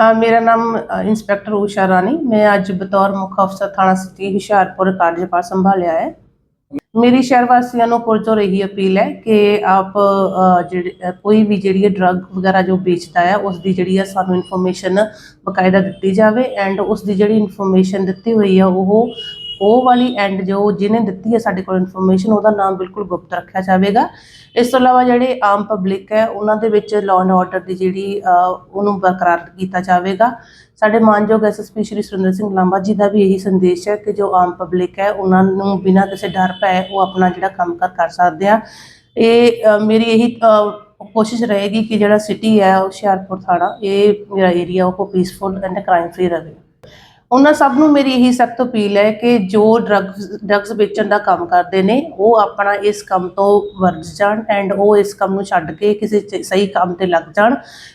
ਮੇਰਾ ਨਾਮ ਇੰਸਪੈਕਟਰ ਊਸ਼ਾ ਰਾਣੀ। ਮੈਂ ਅੱਜ ਬਤੌਰ ਮੁੱਖ ਅਫਸਰ ਥਾਣਾ ਸਿਟੀ ਹੁਸ਼ਿਆਰਪੁਰ ਕਾਰਜਭਾਰ ਸੰਭਾਲਿਆ ਹੈ। ਮੇਰੀ ਸ਼ਹਿਰ ਵਾਸੀਆਂ ਨੂੰ ਪੁਰਜੋਰ ਇਹੀ ਅਪੀਲ ਹੈ ਕਿ ਆਪ ਅ, ਜਿਹੜੇ ਕੋਈ ਵੀ ਜਿਹੜੀ ਡਰੱਗ ਵਗੈਰਾ ਜੋ ਵੇਚਦਾ ਹੈ ਉਸ ਦੀ ਜਿਹੜੀ ਹੈ ਸਾਨੂੰ ਇਨਫੋਰਮੇਸ਼ਨ ਬਕਾਇਦਾ ਦਿੱਤੀ ਜਾਵੇ। ਐਂਡ ਉਸ ਦੀ ਜਿਹੜੀ ਇਨਫੋਰਮੇਸ਼ਨ ਦਿੱਤੀ ਹੋਈ ਹੈ ਉਹ ਉਹ ਵਾਲੀ ਐਂਡ ਜੋ ਜਿਹਨੇ ਦਿੱਤੀ ਹੈ ਸਾਡੇ ਕੋਲ ਇਨਫੋਰਮੇਸ਼ਨ ਉਹਦਾ ਨਾਮ ਬਿਲਕੁਲ ਗੁਪਤ ਰੱਖਿਆ ਜਾਵੇਗਾ। ਇਸ ਤੋਂ ਇਲਾਵਾ ਜਿਹੜੇ ਆਮ ਪਬਲਿਕ ਹੈ, ਉਹਨਾਂ ਦੇ ਵਿੱਚ ਲਾਅ ਐਂਡ ਆਰਡਰ ਦੀ ਜਿਹੜੀ ਉਹਨੂੰ ਬਰਕਰਾਰ ਕੀਤਾ ਜਾਵੇਗਾ। ਸਾਡੇ ਮਾਨਯੋਗ ਐਸਐਸਪੀ ਸ਼੍ਰੀ ਸੁਰਿੰਦਰ ਸਿੰਘ ਲਾਂਬਾ ਜੀ ਦਾ ਵੀ ਇਹੀ ਸੰਦੇਸ਼ ਹੈ ਕਿ ਜੋ ਆਮ ਪਬਲਿਕ ਹੈ, ਉਹਨਾਂ ਨੂੰ ਬਿਨਾਂ ਕਿਸੇ ਡਰ ਪਏ ਉਹ ਆਪਣਾ ਜਿਹੜਾ ਕੰਮ ਕਰ ਕਰ ਸਕਦੇ ਆ। ਇਹ ਮੇਰੀ ਇਹੀ ਕੋਸ਼ਿਸ਼ ਰਹੇਗੀ ਕਿ ਜਿਹੜਾ ਸਿਟੀ ਹੈ, ਹੁਸ਼ਿਆਰਪੁਰ ਥਾਣਾ, ਇਹ ਮੇਰਾ ਏਰੀਆ ਉਹ ਪੀਸਫੁਲ ਐਂਡ ਕ੍ਰਾਈਮ ਫ੍ਰੀ ਰਹੇ। ਉਹਨਾਂ ਸਭ ਨੂੰ ਮੇਰੀ ਇਹੀ ਸਖਤ ਅਪੀਲ ਹੈ ਕਿ ਜੋ ਡਰੱਗਸ ਡਰੱਗਸ ਵੇਚਣ ਦਾ ਕੰਮ ਕਰਦੇ ਨੇ ਉਹ ਆਪਣਾ ਇਸ ਕੰਮ ਤੋਂ ਵਰਜ ਜਾਣ ਐਂਡ ਉਹ ਇਸ ਕੰਮ ਨੂੰ ਛੱਡ ਕੇ ਕਿਸੇ ਚ- ਸਹੀ ਕੰਮ ਤੇ ਲੱਗ ਜਾਣ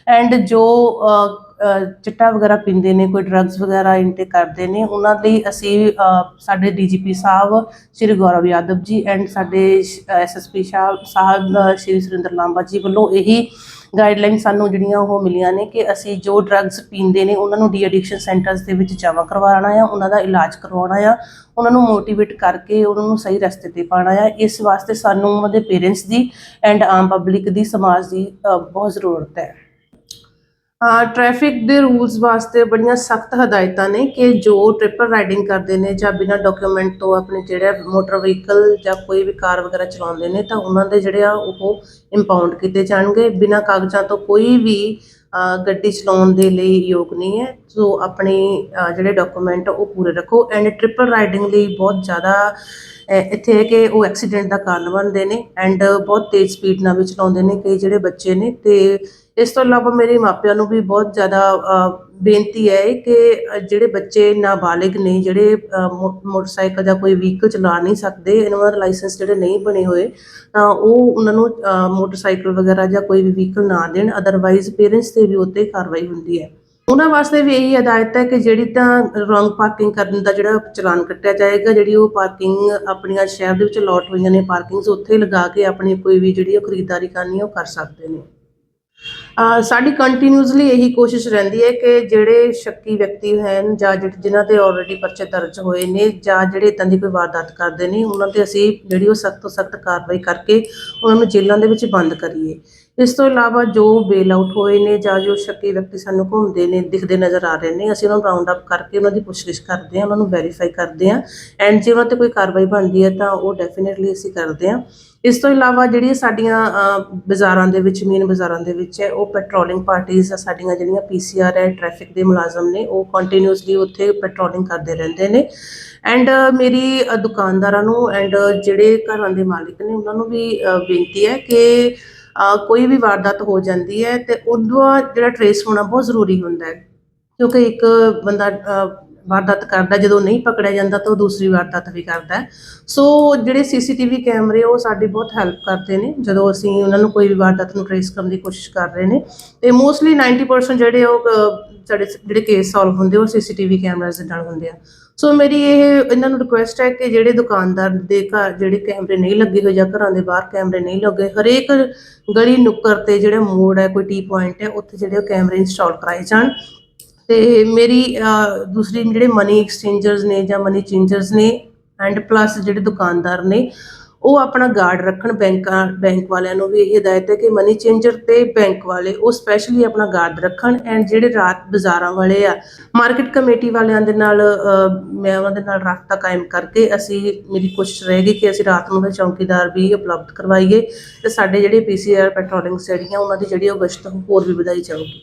ਐਂਡ ਜੋ ਅ, ਅ, ਚਿੱਟਾ ਵਗੈਰਾ ਪੀਂਦੇ ਨੇ ਕੋਈ ਡਰੱਗਸ ਵਗੈਰਾ ਇਨਟੇਕ ਕਰਦੇ ਨੇ ਉਹਨਾਂ ਲਈ ਅਸੀਂ ਅ, ਸਾਡੇ ਡੀਜੀਪੀ ਸਾਹਿਬ ਸ਼੍ਰੀ ਗੌਰਵ ਯਾਦਵ ਜੀ ਐਂਡ ਸਾਡੇ ਐਸਐਸਪੀ ਸਾਹਿਬ ਅ, ਸ਼੍ਰੀ ਸੁਰਿੰਦਰ ਲਾਂਬਾ ਜੀ ਵੱਲੋਂ ਇਹੀ ਗਾਈਡਲਾਈਨ ਸਾਨੂੰ ਜਿਹੜੀਆਂ ਉਹ ਮਿਲੀਆਂ ਨੇ ਕਿ ਅਸੀਂ ਜੋ ਡਰੱਗਸ ਪੀਂਦੇ ਨੇ, ਉਹਨਾਂ ਨੂੰ ਡੀ ਐਡਿਕਸ਼ਨ ਸੈਂਟਰਸ ਦੇ ਵਿੱਚ ਜਮ੍ਹਾਂ ਕਰਵਾਉਣਾ ਆ, ਉਹਨਾਂ ਦਾ ਇਲਾਜ ਕਰਵਾਉਣਾ ਆ, ਉਹਨਾਂ ਨੂੰ ਮੋਟੀਵੇਟ ਕਰਕੇ ਉਹਨਾਂ ਨੂੰ ਸਹੀ ਰਸਤੇ ਤੇ ਪਾਉਣਾ ਆ। ਇਸ ਵਾਸਤੇ ਸਾਨੂੰ ਉਹਨਾਂ ਦੇ ਪੇਰੈਂਟਸ ਦੀ ਐਂਡ ਆਮ ਪਬਲਿਕ ਦੀ, ਸਮਾਜ ਦੀ ਬਹੁਤ ਜ਼ਰੂਰਤ ਹੈ। ਟ੍ਰੈਫਿਕ ਦੇ ਰੂਲਸ ਵਾਸਤੇ ਬੜੀਆਂ ਸਖਤ ਹਦਾਇਤਾਂ ਨੇ ਕਿ ਜੋ ਟ੍ਰਿਪਲ ਰਾਈਡਿੰਗ ਕਰਦੇ ਨੇ ਜਾਂ ਬਿਨਾਂ ਡਾਕੂਮੈਂਟ ਤੋਂ ਆਪਣੇ ਜਿਹੜੇ ਮੋਟਰ ਵਹੀਕਲ ਜਾਂ ਕੋਈ ਵੀ ਕਾਰ ਵਗੈਰਾ ਚਲਾਉਂਦੇ ਨੇ ਤਾਂ ਉਹਨਾਂ ਦੇ ਜਿਹੜੇ ਆ ਉਹ ਇੰਪਾਊਂਡ ਕੀਤੇ ਜਾਣਗੇ। ਬਿਨਾਂ ਕਾਗਜ਼ਾਂ ਤੋਂ ਕੋਈ ਵੀ ਗੱਡੀ ਚਲਾਉਣ ਦੇ ਲਈ ਯੋਗ ਨਹੀਂ ਹੈ। ਸੋ ਆਪਣੇ ਜਿਹੜੇ ਡਾਕੂਮੈਂਟ ਉਹ ਪੂਰੇ ਰੱਖੋ। ਐਂਡ ਟ੍ਰਿਪਲ ਰਾਈਡਿੰਗ ਲਈ ਬਹੁਤ ਜ਼ਿਆਦਾ ਇੱਥੇ ਹੈ ਕਿ ਉਹ ਐਕਸੀਡੈਂਟ ਦਾ ਕਾਰਨ ਬਣਦੇ ਨੇ ਐਂਡ ਬਹੁਤ ਤੇਜ਼ ਸਪੀਡ ਨਾਲ ਵੀ ਚਲਾਉਂਦੇ ਨੇ ਕਈ ਜਿਹੜੇ ਬੱਚੇ ਨੇ ਤੇ ਇਸ ਤੋਂ ਇਲਾਵਾ ਮੇਰੇ ਮਾਪਿਆਂ ਨੂੰ ਵੀ ਬਹੁਤ ਜ਼ਿਆਦਾ ਬੇਨਤੀ ਹੈ ਕਿ ਜਿਹੜੇ ਬੱਚੇ ਨਾਬਾਲਿਗ ਨੇ, ਜਿਹੜੇ ਮੋ- ਮੋਟਰਸਾਈਕਲ ਜਾਂ ਕੋਈ ਵਹੀਕਲ ਚਲਾ ਨਹੀਂ ਸਕਦੇ, ਇਹਨਾਂ ਦਾ ਲਾਇਸੈਂਸ ਜਿਹੜੇ ਨਹੀਂ ਬਣੇ ਹੋਏ, ਤਾਂ ਉਹ ਉਹਨਾਂ ਨੂੰ ਮੋਟਰਸਾਈਕਲ ਵਗੈਰਾ ਜਾਂ ਕੋਈ ਵੀ ਵਹੀਕਲ ਨਾ ਦੇਣ ਅਦਰਵਾਈਜ਼ ਪੇਰੈਂਟਸ ਤੇ ਵੀ ਉੱਤੇ ਕਾਰਵਾਈ ਹੁੰਦੀ ਹੈ। ਉਹਨਾਂ ਵਾਸਤੇ ਵੀ ਇਹੀ ਹਦਾਇਤ ਹੈ ਕਿ ਜਿਹੜੀ ਤਾਂ ਰੋਂਗ ਪਾਰਕਿੰਗ ਕਰਨ ਦਾ ਜਿਹੜਾ ਚਲਾਨ ਕੱਟਿਆ ਜਾਏਗਾ, ਜਿਹੜੀ ਉਹ ਪਾਰਕਿੰਗ ਆਪਣੀਆਂ ਸ਼ਹਿਰ ਦੇ ਵਿੱਚ ਅਲਾਟ ਹੋਈਆਂ ਨੇ ਪਾਰਕਿੰਗਸ ਉੱਥੇ ਲਗਾ ਕੇ ਆਪਣੀ ਕੋਈ ਵੀ ਜਿਹੜੀ ਉਹ ਖਰੀਦਦਾਰੀ ਕਰਨੀ, ਉਹ ਕਰ ਸਕਦੇ ਨੇ। ਸਾਡੀ ਕੰਟੀਨਿਊਸਲੀ ਇਹੀ ਕੋਸ਼ਿਸ਼ ਰਹਿੰਦੀ ਹੈ ਕਿ ਜਿਹੜੇ ਸ਼ੱਕੀ ਵਿਅਕਤੀ ਹਨ ਜਾਂ ਜਿ- ਜਿਨ੍ਹਾਂ ਤੇ ਆਲਰੇਡੀ ਪਰਚੇ ਦਰਜ ਹੋਏ ਨੇ ਜਾਂ ਜਿਹੜੇ ਇਦਾਂ ਦੀ ਕੋਈ ਵਾਰਦਾਤ ਕਰਦੇ ਨੇ, ਉਹਨਾਂ ਤੇ ਅਸੀਂ ਜਿਹੜੀ ਉਹ ਸਖਤ ਤੋਂ ਸਖਤ ਕਾਰਵਾਈ ਕਰਕੇ ਉਹਨਾਂ ਨੂੰ ਜੇਲ੍ਹਾਂ ਦੇ ਵਿੱਚ ਬੰਦ ਕਰੀਏ। ਇਸ ਤੋਂ ਇਲਾਵਾ ਜੋ ਬੇਲ ਆਊਟ ਹੋਏ ਨੇ ਜਾਂ ਜੋ ਸ਼ੱਕੀ ਵਿਅਕਤੀ ਸਾਨੂੰ ਘੁੰਮਦੇ ਨੇ, ਦਿਖਦੇ ਨਜ਼ਰ ਆ ਰਹੇ ਨੇ, ਅਸੀਂ ਉਹਨਾਂ ਨੂੰ ਰਾਉਂਡ ਅਪ ਕਰਕੇ ਉਹਨਾਂ ਦੀ ਪੁੱਛਗਿੱਛ ਕਰਦੇ ਹਾਂ, ਉਹਨਾਂ ਨੂੰ ਵੈਰੀਫਾਈ ਕਰਦੇ ਹਾਂ ਐਂਡ ਜੇ ਉਹਨਾਂ ਤੇ ਕੋਈ ਕਾਰਵਾਈ ਬਣਦੀ ਹੈ ਤਾਂ ਉਹ ਡੈਫੀਨਿਟਲੀ ਅਸੀਂ ਕਰਦੇ ਹਾਂ। ਇਸ ਤੋਂ ਇਲਾਵਾ ਜਿਹੜੀਆਂ ਸਾਡੀਆਂ ਬਾਜ਼ਾਰਾਂ ਦੇ ਵਿੱਚ ਮੇਨ ਬਾਜ਼ਾਰਾਂ ਦੇ ਵਿੱਚ ਹੈ, ਉਹ ਪੈਟਰੋਲਿੰਗ ਪਾਰਟੀਆਂ ਸਾਡੀਆਂ ਜਿਹੜੀਆਂ ਪੀਸੀਆਰ ਹੈ ਟ੍ਰੈਫਿਕ ਦੇ ਮੁਲਾਜ਼ਮ ਨੇ, ਉਹ ਕੰਟੀਨਿਊਸਲੀ ਉੱਥੇ ਪੈਟਰੋਲਿੰਗ ਕਰਦੇ ਰਹਿੰਦੇ ਨੇ ਐਂਡ ਮੇਰੀ ਦੁਕਾਨਦਾਰਾਂ ਨੂੰ ਐਂਡ ਜਿਹੜੇ ਘਰਾਂ ਦੇ ਮਾਲਿਕ ਨੇ, ਉਹਨਾਂ ਨੂੰ ਵੀ ਬੇਨਤੀ ਹੈ ਕਿ ਕੋਈ ਵੀ ਵਾਰਦਾਤ ਹੋ ਜਾਂਦੀ ਹੈ ਅਤੇ ਉਹਦਾ ਜਿਹੜਾ ਟਰੇਸ ਹੋਣਾ ਬਹੁਤ ਜ਼ਰੂਰੀ ਹੁੰਦਾ ਕਿਉਂਕਿ ਇੱਕ ਬੰਦਾ ਵਾਰਦਾਤ ਕਰਦਾ ਜਦੋਂ ਨਹੀਂ ਪਕੜਿਆ ਜਾਂਦਾ ਤਾਂ ਉਹ ਦੂਸਰੀ ਵਾਰਦਾਤ ਵੀ ਕਰਦਾ। ਸੋ ਜਿਹੜੇ ਸੀਸੀਟੀਵੀ ਕੈਮਰੇ ਉਹ ਸਾਡੀ ਬਹੁਤ ਹੈਲਪ ਕਰਦੇ ਨੇ ਜਦੋਂ ਅਸੀਂ ਉਹਨਾਂ ਨੂੰ ਕੋਈ ਵੀ ਵਾਰਦਾਤ ਨੂੰ ਟਰੇਸ ਕਰਨ ਦੀ ਕੋਸ਼ਿਸ਼ ਕਰ ਰਹੇ ਨੇ। ਤੇ ਮੋਸਟਲੀ 90% ਜਿਹੜੇ ਉਹ ਅ, ਸਾਡੇ ਜਿਹੜੇ ਕੇਸ ਸੋਲਵ ਹੁੰਦੇ ਉਹ ਸੀਸੀਟੀਵੀ ਕੈਮਰਾਜ਼ ਦੇ ਨਾਲ ਹੁੰਦੇ ਆ। ਸੋ ਮੇਰੀ ਇਹ ਇਹਨਾਂ ਨੂੰ ਰਿਕੁਐਸਟ ਹੈ ਕਿ ਜਿਹੜੇ ਦੁਕਾਨਦਾਰ ਦੇ ਘਰ ਜਿਹੜੇ ਕੈਮਰੇ ਨਹੀਂ ਲੱਗੇ ਹੋਏ ਜਾਂ ਘਰਾਂ ਦੇ ਬਾਹਰ ਕੈਮਰੇ ਨਹੀਂ ਲੱਗੇ ਹਰੇਕ ਗਲੀ ਨੁੱਕਰ ਤੇ ਜਿਹੜਾ ਮੋੜ ਹੈ ਕੋਈ ਟੀ ਪੁਆਇੰਟ ਹੈ ਉੱਥੇ ਜਿਹੜੇ ਉਹ ਕੈਮਰੇ ਇੰਸਟਾਲ ਕਰਾਏ ਜਾਣ। ਤੇ ਮੇਰੀ ਦੂਸਰੀ ਜਿਹੜੇ ਮਨੀ ਐਕਸਚੇਂਜਰਸ ਨੇ ਜਾਂ ਮਨੀ ਚੇਂਜਰਸ ਨੇ ਐਂਡ ਪਲੱਸ ਜਿਹੜੇ ਦੁਕਾਨਦਾਰ ਨੇ, ਉਹ ਆਪਣਾ ਗਾਰਡ ਰੱਖਣ ਬੈਂਕਾਂ, ਬੈਂਕ ਵਾਲਿਆਂ ਨੂੰ ਵੀ ਇਹ ਹਦਾਇਤ ਹੈ ਕਿ ਮਨੀ ਚੇਂਜਰ ਤੇ ਬੈਂਕ ਵਾਲੇ, ਉਹ ਸਪੈਸ਼ਲੀ ਆਪਣਾ ਗਾਰਡ ਰੱਖਣ ਐਂਡ ਜਿਹੜੇ ਰਾਤ ਬਾਜ਼ਾਰਾਂ ਵਾਲੇ ਆ ਮਾਰਕੀਟ ਕਮੇਟੀ ਵਾਲਿਆਂ ਦੇ ਨਾਲ ਮੈਂ ਉਹਨਾਂ ਦੇ ਨਾਲ ਰਾਬਤਾ ਕਾਇਮ ਕਰਕੇ ਅਸੀਂ ਮੇਰੀ ਕੋਸ਼ਿਸ਼ ਰਹੇਗੀ ਕਿ ਅਸੀਂ ਰਾਤ ਨੂੰ ਦੇ ਚੌਕੀਦਾਰ ਵੀ ਉਪਲਬਧ ਕਰਵਾਈਏ ਤੇ ਸਾਡੇ ਜਿਹੜੇ ਪੀਸੀਆਰ ਪੈਟਰੋਲਿੰਗ ਜਿਹੜੀਆਂ ਉਹਨਾਂ ਦੀ ਜਿਹੜੀ ਉਹ ਗਸ਼ਤ ਹੋਰ ਵੀ ਵਧਾਈ ਜਾਊਗੀ।